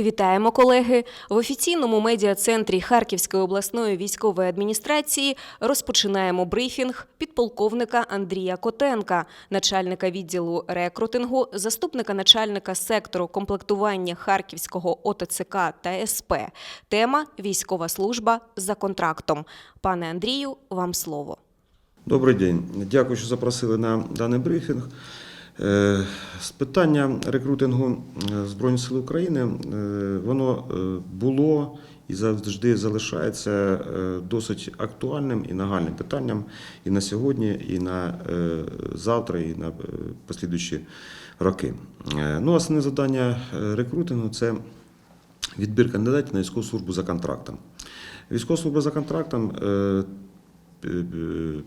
Вітаємо, колеги! В офіційному медіа-центрі Харківської обласної військової адміністрації розпочинаємо брифінг підполковника Андрія Котенка, начальника відділу рекрутингу, заступника начальника сектору комплектування Харківського ОТЦК та СП. Тема військова служба за контрактом. Пане Андрію, вам слово. Добрий день. Дякую, що запросили на даний брифінг. Е, З питання рекрутингу е, Збройних сил України е, воно було і завжди залишається досить актуальним і нагальним питанням і на сьогодні, і на завтра, і на послідуючі роки. Ну, основне завдання рекрутингу це відбір кандидатів на військову службу за контрактом. Військова служба за контрактом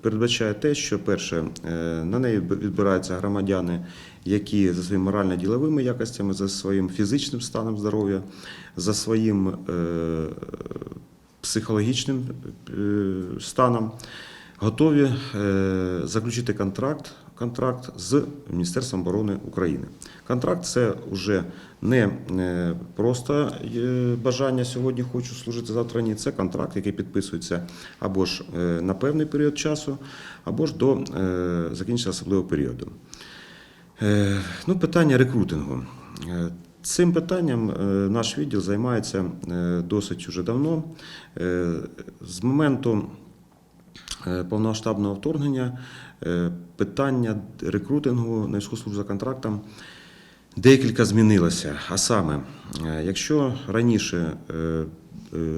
передбачає те, що перше, е, на неї відбираються громадяни, які за своїми морально-діловими якостями, за своїм фізичним станом здоров'я, за своїм е, психологічним е, станом готові е, заключити контракт, контракт з Міністерством оборони України. Контракт це вже не е, просто е, бажання сьогодні хочу служити завтра. Ні, це контракт, який підписується або ж е, на певний період часу, або ж до закінчення особливого періоду. Ну, питання рекрутингу. Цим питанням наш відділ займається досить уже давно. З моменту повномасштабного вторгнення е, питання рекрутингу на військову службу за контрактом декілька змінилося. А саме, е, якщо раніше е, е,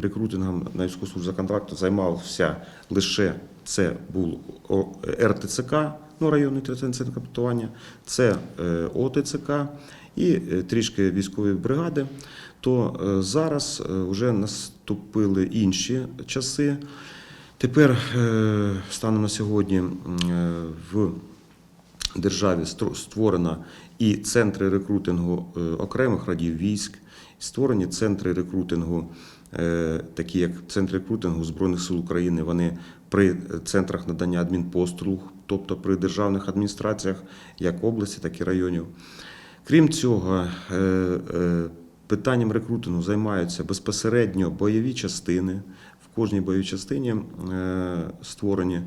рекрутингом на військову службу за контрактом займався лише це був РТЦК, ну районний центр комплектування, це е, ОТЦК і е, трішки військові бригади, то е, зараз вже наступили інші часи. Тепер, е, станом на сьогодні, е, в державі створено і центри рекрутингу е, окремих родів військ, створені центри рекрутингу, такі як центр рекрутингу Збройних сил України. Вони при центрах надання адмінпослуг, тобто при державних адміністраціях, як області, так і районів. Крім цього, питанням рекрутингу займаються безпосередньо бойові частини. В кожній бойовій частині е, створені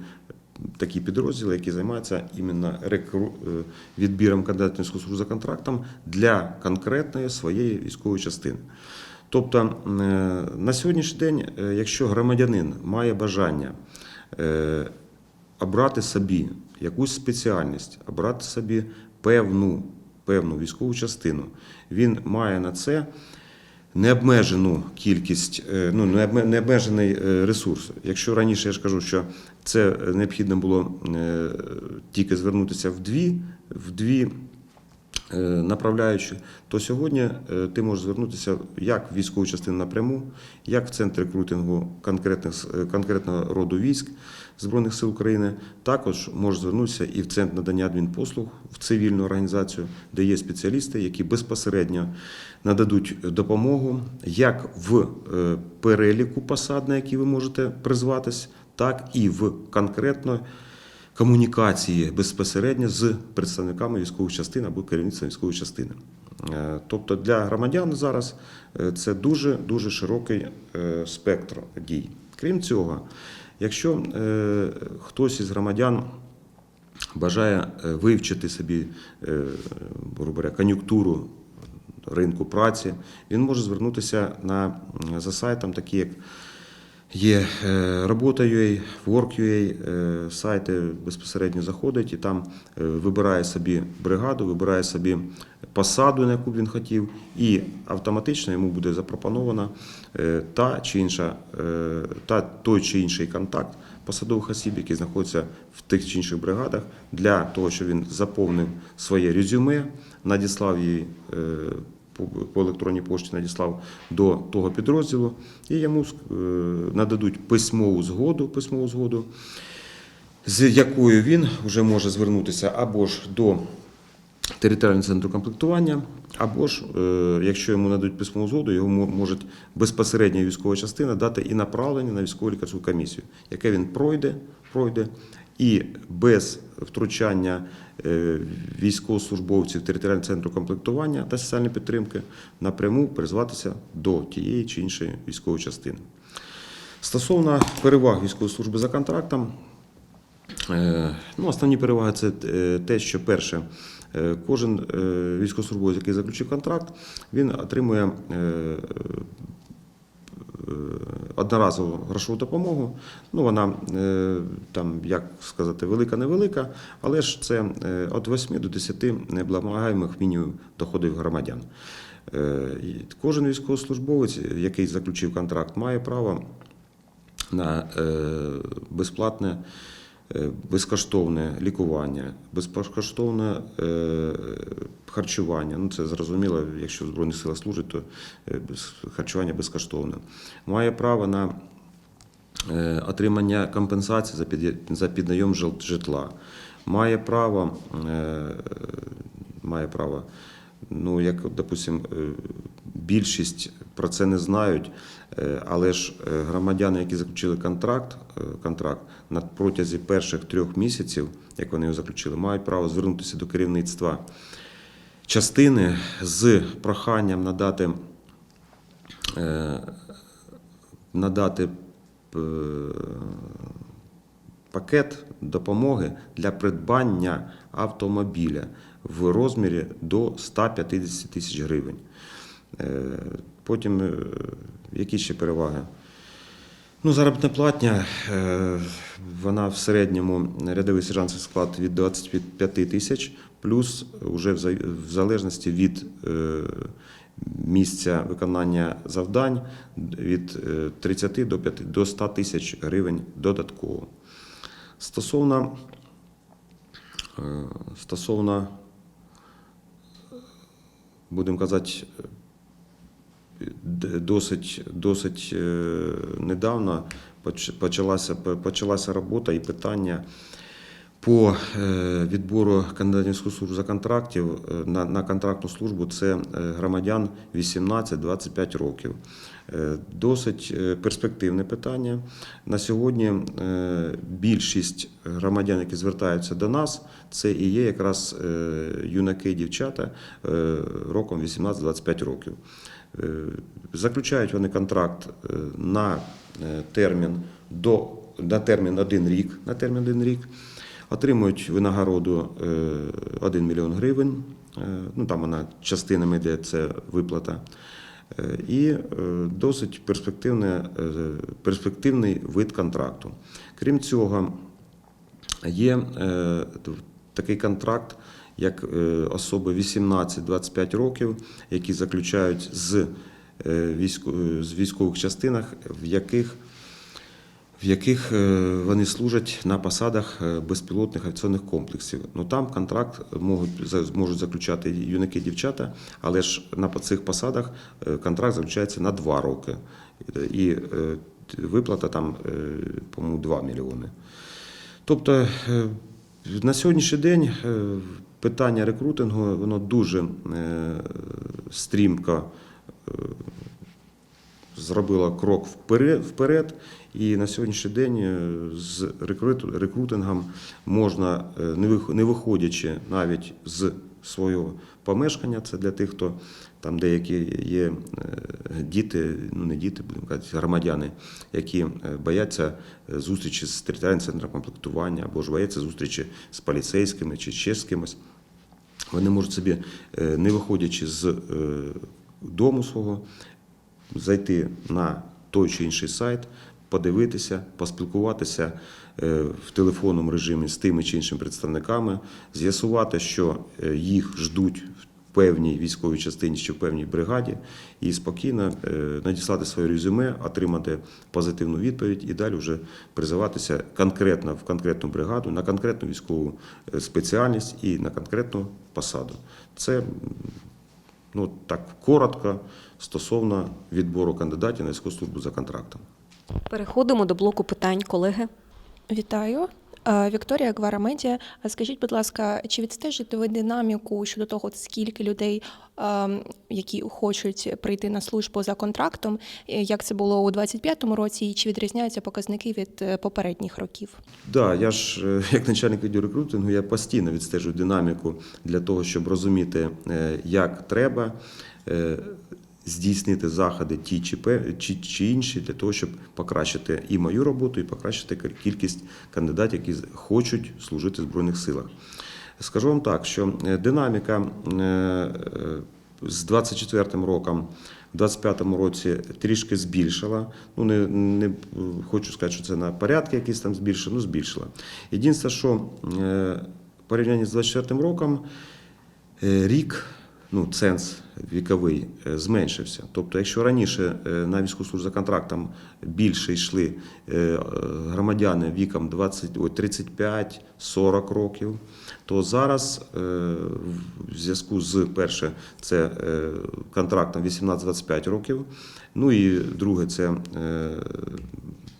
такі підрозділи, які займаються іменно е, відбіром кандидатів військову службу за контрактом для конкретної своєї військової частини. Тобто е, на сьогоднішній день, якщо громадянин має бажання обрати собі якусь спеціальність, обрати собі певну, певну військову частину, він має на це необмежену кількість, е, ну необме- необмежений е, ресурс. Якщо раніше я ж кажу, що це необхідно було е, тільки звернутися в дві, в дві е, направляючі, то сьогодні е, ти можеш звернутися як в військову частину напряму, як в центр рекрутингу е, конкретного роду військ Збройних сил України. Також можеш звернутися і в центр надання адмінпослуг в цивільну організацію, де є спеціалісти, які безпосередньо нададуть допомогу як в переліку посад, на які ви можете призватись, так і в конкретно комунікації безпосередньо з представниками військових частин або керівництвом військової частини. Е, Тобто для громадян зараз е, це дуже дуже широкий е, спектр дій. Крім цього, якщо хтось із громадян бажає вивчити собі говоря, кон'юнктуру ринку праці, він може звернутися на, за сайтом, такі як Є е, робота.ua, Work.ua, е, сайти безпосередньо заходить і там е, вибирає собі бригаду, вибирає собі посаду, на яку б він хотів, і автоматично йому буде запропонована та чи інша, та той чи інший контакт посадових осіб, які знаходяться в тих чи інших бригадах, для того, щоб він заповнив своє резюме, надіслав її. По- електронній пошті надіслав до того підрозділу, і йому е, нададуть письмову згоду, письмову згоду, з якою він вже може звернутися або ж до територіального центру комплектування, або ж, е, якщо йому нададуть письмову згоду, його мо- може безпосередньо військова частина дати і направлення на військово лікарську комісію, яке він пройде, пройде і без втручання е, військовослужбовців територіального центру комплектування та соціальної підтримки напряму призватися до тієї чи іншої військової частини. Стосовно переваг військової служби за контрактом, Е, Ну, основні переваги це е, те, що перше, кожен військовослужбовець, який заключив контракт, він отримує одноразову грошову допомогу. Ну, вона е, там, як сказати, велика-невелика, але ж це е, від 8 до 10 неблагомагаємих мінімум доходів громадян. Е, Кожен військовослужбовець, який заключив контракт, має право на е, безплатне, е, безкоштовне лікування, безкоштовне е, харчування. Ну, це зрозуміло, якщо в Збройних силах служить, то е, харчування безкоштовне. Має право на е, отримання компенсації за піднайом житла. Має право, е, має право, ну як, допустим, е, більшість про це не знають, е, але ж е, громадяни, які заключили контракт, контракт на протязі перших трьох місяців, як вони його заключили, мають право звернутися до керівництва частини з проханням надати надати пакет допомоги для придбання автомобіля в розмірі до 150 тисяч гривень. Е, Потім, е, які ще переваги? Ну, заробітна платня, е, вона в середньому рядовий сержантський склад від 25 тисяч, плюс вже в залежності від місця виконання завдань від е, 30 до 100 тисяч гривень додатково. Стосовно, е, стосовно, будемо казати, досить, досить е, недавно поч- почалася, почалася робота і питання по е, відбору кандидатів службу за контрактів е, на, на контрактну службу це е, громадян 18-25 років. Досить перспективне питання. На сьогодні більшість громадян, які звертаються до нас, це і є якраз юнаки і дівчата е, роком 18-25 років. Заключають вони контракт на термін до на термін один рік. На термін один рік. Отримують винагороду е, 1 мільйон гривень. Е, Ну там вона частинами йде це виплата. Е, І е, досить е, перспективний вид контракту. Крім цього, Є е, такий контракт, як е, особи 18-25 років, які заключають е, з військових частинах, в яких, в яких е, вони служать на посадах е, безпілотних авіаційних комплексів. Ну там контракт можуть, можуть заключати юнаки дівчата, але ж на цих посадах е, контракт заключається на 2 роки. І виплата там, по-моєму, 2 мільйони. Тобто на сьогоднішній день питання рекрутингу воно дуже стрімко зробило крок вперед. І на сьогоднішній день е, з рекрутингом можна, е, не виходячи навіть з свого помешкання, це для тих, хто там деякі є е, діти, ну не діти, будемо казати, громадяни, які бояться зустрічі з територіальним центром комплектування або ж бояться зустрічі з поліцейськими чи ще з кимось. Вони можуть собі, не виходячи з дому свого, зайти на той чи інший сайт, подивитися, поспілкуватися е, в телефонному режимі з тими чи іншими представниками, з'ясувати, що е, їх ждуть в певній військовій частині чи в певній бригаді, і спокійно е, надіслати своє резюме, отримати позитивну відповідь і далі вже призиватися конкретно в конкретну бригаду, на конкретну військову спеціальність і на конкретну посаду. Це Ну, так коротко стосовно відбору кандидатів на військову службу за контрактом. Переходимо до блоку питань, колеги. Вітаю. Е, Вікторія Гвара Медіа. А Скажіть, будь ласка, чи відстежите ви динаміку щодо того, скільки людей, ем, які хочуть прийти на службу за контрактом, е, як це було у 2025 році, і чи відрізняються показники від е, попередніх років? Да, я ж е, як начальник відділу рекрутингу, я постійно відстежую динаміку для того, щоб розуміти, е, як треба е, здійснити заходи ті чи, чи, чи інші, для того, щоб покращити і мою роботу, і покращити кількість кандидатів, які хочуть служити в Збройних силах. Скажу вам так, що е, динаміка е, е, з 24-м роком в 25-му році трішки збільшила. Ну, не, не хочу сказати, що це на порядки якісь там збільшила, ну збільшила. Єдине, що е, в порівнянні з 24 роком е, рік, ну, ценз віковий е, зменшився. Тобто, якщо раніше е, на військову службу за контрактом більше йшли е, громадяни віком 20, 35-40 років, то зараз в зв'язку з перше, це контрактом 18-25 років. Ну і друге, це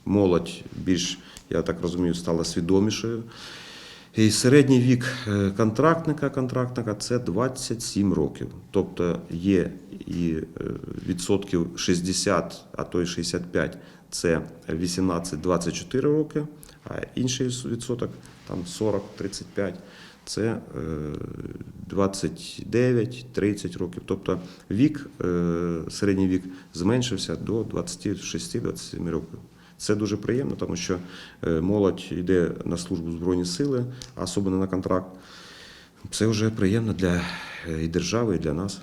молодь більш, я так розумію, стала свідомішою. І середній вік е, контрактника контрактника це 27 років. Тобто є і е, відсотків 60, а то й 65 це 18-24 роки, а інший відсоток там 40-35 це е, 29-30 років. Тобто вік, е, середній вік зменшився до 26-27 років. Це дуже приємно, тому що е, молодь йде на службу Збройні сили, особливо на контракт. Це вже приємно для е, і держави, і для нас.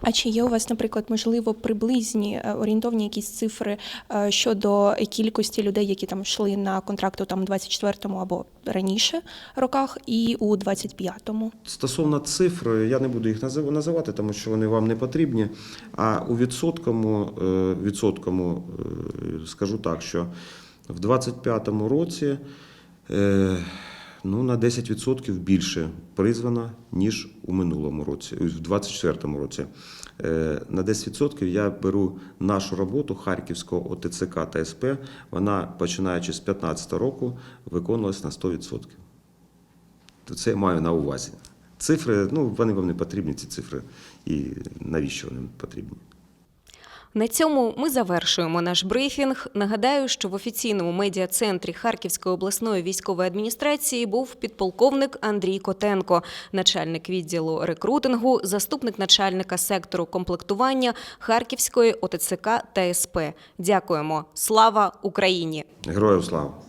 А чи є у вас, наприклад, можливо, приблизні е, орієнтовні якісь цифри е, щодо кількості людей, які там йшли на контракту там у 24-му або раніше роках, і у 25-му? Стосовно цифр, я не буду їх назив- називати, тому що вони вам не потрібні. А у відсоткому, е, відсоткому скажу так, що в 25-му році ну, на 10% більше призвано, ніж у минулому році, в 24-му році. Е, На 10% я беру нашу роботу Харківського ОТЦК та СП. Вона, починаючи з 15 року, виконувалась на 100%. То це я маю на увазі. Цифри, ну вони вам не потрібні, ці цифри, і навіщо вони потрібні? На цьому ми завершуємо наш брифінг. Нагадаю, що в офіційному медіа-центрі Харківської обласної військової адміністрації був підполковник Андрій Котенко, начальник відділу рекрутингу, заступник начальника сектору комплектування Харківської ОТЦК та СП. Дякуємо. Слава Україні! Героям слава!